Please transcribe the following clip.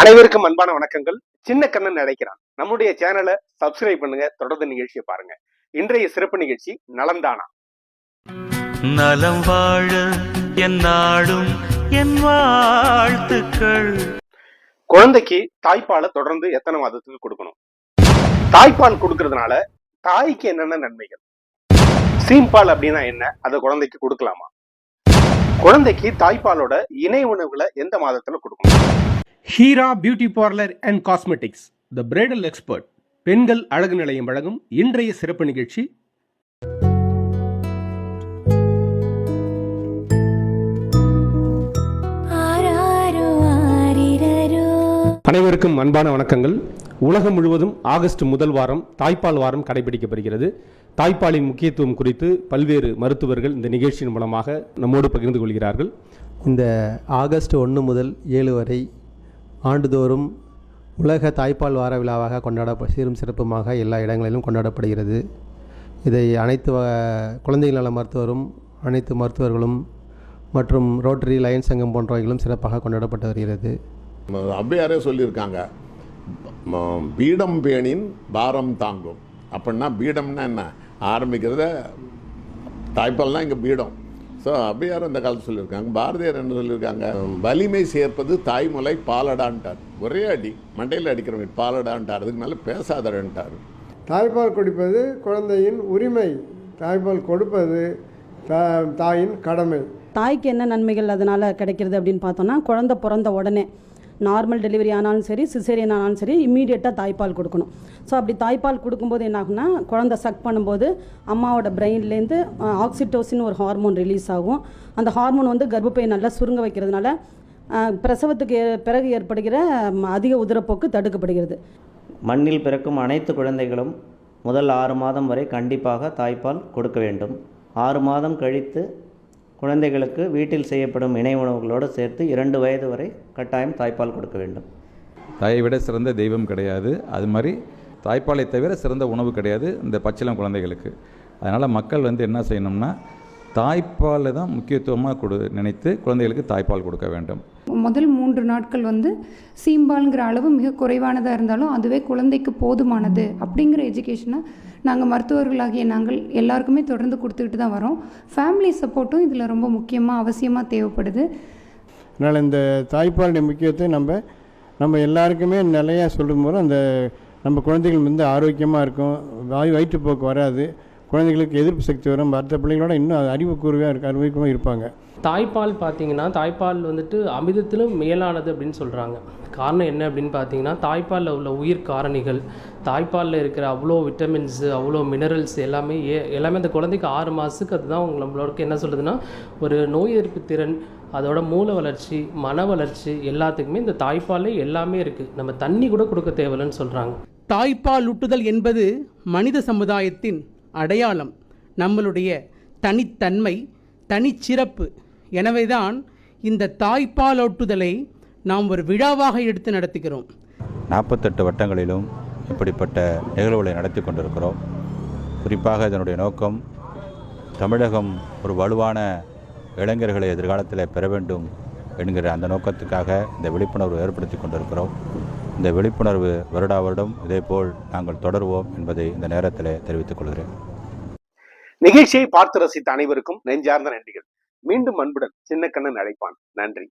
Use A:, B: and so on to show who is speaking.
A: அனைவருக்கும் அன்பான வணக்கங்கள். சின்ன கண்ணன் அழைக்கிறான் நம்முடைய சேனலை சப்ஸ்கிரைப் பண்ணுங்க தொடர்ந்து நிகழ்ச்சியை பாருங்க. இன்றைய சிறப்பு நிகழ்ச்சி நலம்தானா?
B: நலம் வாழ என் நாடும் என் வாழ்த்துக்கள்.
A: குழந்தைக்கு தாய்ப்பாலை தொடர்ந்து எத்தனை மாதத்துக்கு கொடுக்கணும்? தாய்ப்பால் கொடுக்கறதுனால தாய்க்கு என்னென்ன நன்மைகள்? சீம்பால் அப்படின்னா என்ன? அதை குழந்தைக்கு கொடுக்கலாமா? குழந்தைக்கு தாய்ப்பாலோட இணை உணவுகளை எந்த மாதத்துல கொடுக்கணும்?
C: Heera beauty parlour and cosmetics. The bridal expert பெண்கள் அழகு நிலையம் வழங்கும் இன்றைய சிறப்பு நிகழ்ச்சி. அனைவருக்கும் அன்பான வணக்கங்கள். உலகம் முழுவதும் ஆகஸ்ட் முதல் வாரம் தாய்ப்பால் வாரம் கடைபிடிக்கப்படுகிறது. தாய்ப்பாலின் முக்கியத்துவம் குறித்து பல்வேறு மருத்துவர்கள் இந்த நிகழ்ச்சியின் மூலமாக நம்மோடு பகிர்ந்து கொள்கிறார்கள்.
D: இந்த ஆகஸ்ட் ஒன்று முதல் ஏழு வரை ஆண்டுதோறும் உலக தாய்ப்பால் வார விழாவாக கொண்டாட சீரும் சிறப்புமாக எல்லா இடங்களிலும் கொண்டாடப்படுகிறது. இதை அனைத்து வ- குழந்தைகள் நல மருத்துவரும் அனைத்து மருத்துவர்களும் மற்றும் ரோட்டரி லயன் சங்கம் போன்றவைகளும் சிறப்பாக கொண்டாடப்பட்டு வருகிறது.
E: அவ்வையாரே சொல்லியிருக்காங்க. பீடம் பேணின் பாரம் தாங்கும். அப்படின்னா பீடம்னா என்ன? ஆரம்பிக்கிறத தாய்ப்பால்னா இங்கே பீடம். ஸோ ஔவையார் இந்த காலத்தில் சொல்லியிருக்காங்க பாரதியார் என்ன சொல்லியிருக்காங்க? வலிமை சேர்ப்பது தாய்மலை பாலடான்ட்டார். ஒரே அடி மண்டையில் அடிக்கிறவங்க பாலடான்ட்டார். அதுக்கு மேலே பேசாதடன்ட்டார்
F: தாய்ப்பால் குடிப்பது குழந்தையின் உரிமை தாய்ப்பால் கொடுப்பது தா- தாயின் கடமை.
G: தாய்க்கு என்ன நன்மைகள் அதனால் கிடைக்கிறது அப்படின்னு பார்த்தோன்னா குழந்தை பிறந்த உடனே. நார்மல் டெலிவரி ஆனாலும் சரி சிசேரியன் ஆனாலும் சரி இம்மீடியட்டாக தாய்ப்பால் கொடுக்கணும். ஸோ அப்படி தாய்ப்பால் கொடுக்கும்போது என்ன ஆகும்னா குழந்தை சக் பண்ணும்போது அம்மாவோட பிரெயின்லேருந்து ஆக்சிடோசின் ஒரு ஹார்மோன் ரிலீஸ் ஆகும். அந்த ஹார்மோன் வந்து கர்ப்பப்பையை நல்லா சுருங்க வைக்கிறதுனால பிரசவத்துக்கு ஏ- பிறகு ஏற்படுகிற அதிக உதிரப்போக்கு தடுக்கப்படுகிறது.
H: மண்ணில் பிறக்கும் அனைத்து குழந்தைகளும் முதல் ஆறு மாதம் வரை கண்டிப்பாக தாய்ப்பால் கொடுக்க வேண்டும். ஆறு மாதம் கழித்து குழந்தைகளுக்கு வீட்டில் செய்யப்படும் இணை உணவுகளோடு சேர்த்து இரண்டு வயது வரை கட்டாயம் தாய்ப்பால் கொடுக்க வேண்டும்.
I: தாயை விட சிறந்த தெய்வம் கிடையாது. அது மாதிரி தாய்ப்பாலை தவிர சிறந்த உணவு கிடையாது. இந்த பச்சிளம் குழந்தைகளுக்கு. அதனால் மக்கள் வந்து என்ன செய்யணும்னா தாய்ப்பாலை தான் முக்கியத்துவமாக கொடு நினைத்து குழந்தைகளுக்கு தாய்ப்பால் கொடுக்க வேண்டும்.
J: முதல் மூன்று நாட்கள் வந்து சீம்பால்ங்கிற அளவு மிக குறைவானதாக இருந்தாலும் அதுவே குழந்தைக்கு போதுமானது அப்படிங்கிற எஜுகேஷனை நாங்கள் மருத்துவர்களாகிய நாங்கள் எல்லாருக்குமே தொடர்ந்து கொடுத்துக்கிட்டு தான் வரோம். ஃபேமிலி சப்போர்ட்டும் இதில் ரொம்ப முக்கியமாக அவசியமாக தேவைப்படுது.
F: அதனால் இந்த தாய்ப்பாலுடைய முக்கியத்தை நம்ம நம்ம எல்லாருக்குமே நிலையாக சொல்லும்போது அந்த நம்ம குழந்தைகள் வந்து ஆரோக்கியமாக இருக்கும். வாய் வயிற்றுப்போக்கு வராது. குழந்தைகளுக்கு எதிர்ப்பு சக்தி வரும். மற்ற பிள்ளைங்களோட இன்னும் அறிவு கூறுவையாக இருக்க அறிவுக்குமாக இருப்பாங்க.
K: தாய்ப்பால் பார்த்தீங்கன்னா தாய்ப்பால் வந்துட்டு அமிர்தத்திலும் மேலானது அப்படின்னு சொல்கிறாங்க காரணம் என்ன அப்படின்னு பார்த்தீங்கன்னா தாய்ப்பாலில் உள்ள உயிர் காரணிகள் தாய்ப்பாலில் இருக்கிற அவ்வளோ விட்டமின்ஸு அவ்வளோ மினரல்ஸ் எல்லாமே ஏ எல்லாமே அந்த குழந்தைக்கு ஆறு மாதத்துக்கு அதுதான் நம்மளோட என்ன சொல்லுதுன்னா ஒரு நோய் எதிர்ப்பு திறன் அதோட மூல வளர்ச்சி மன வளர்ச்சி எல்லாத்துக்குமே இந்த தாய்ப்பாலே எல்லாமே இருக்குது நம்ம தண்ணி கூட கொடுக்க தேவையில்லைன்னு சொல்கிறாங்க
L: தாய்ப்பால் ஊட்டுதல் என்பது மனித சமுதாயத்தின் அடையாளம் நம்மளுடைய தனித்தன்மை தனிச்சிறப்பு. எனவேதான் இந்த தாய்ப்பாலோட்டுதலை நாம் ஒரு விழாவாக எடுத்து நடத்துகிறோம்.
I: நாற்பத்தெட்டு வட்டங்களிலும் இப்படிப்பட்ட நிகழ்வுகளை நடத்தி கொண்டிருக்கிறோம். குறிப்பாக இதனுடைய நோக்கம் தமிழகம் ஒரு வலுவான இளைஞர்களை எதிர்காலத்தில் பெற வேண்டும் என்கிற அந்த நோக்கத்துக்காக இந்த விழிப்புணர்வு ஏற்படுத்தி கொண்டிருக்கிறோம். இந்த விழிப்புணர்வு வருடா வருடம் இதேபோல் நாங்கள் தொடருவோம் என்பதை இந்த நேரத்தில் தெரிவித்துக் கொள்கிறேன்.
A: நிகழ்ச்சியை பார்த்து ரசித்த அனைவருக்கும் நெஞ்சார்ந்த நன்றிகள். மீண்டும் அன்புடன் சின்ன கண்ணன் அழைப்பான். நன்றி.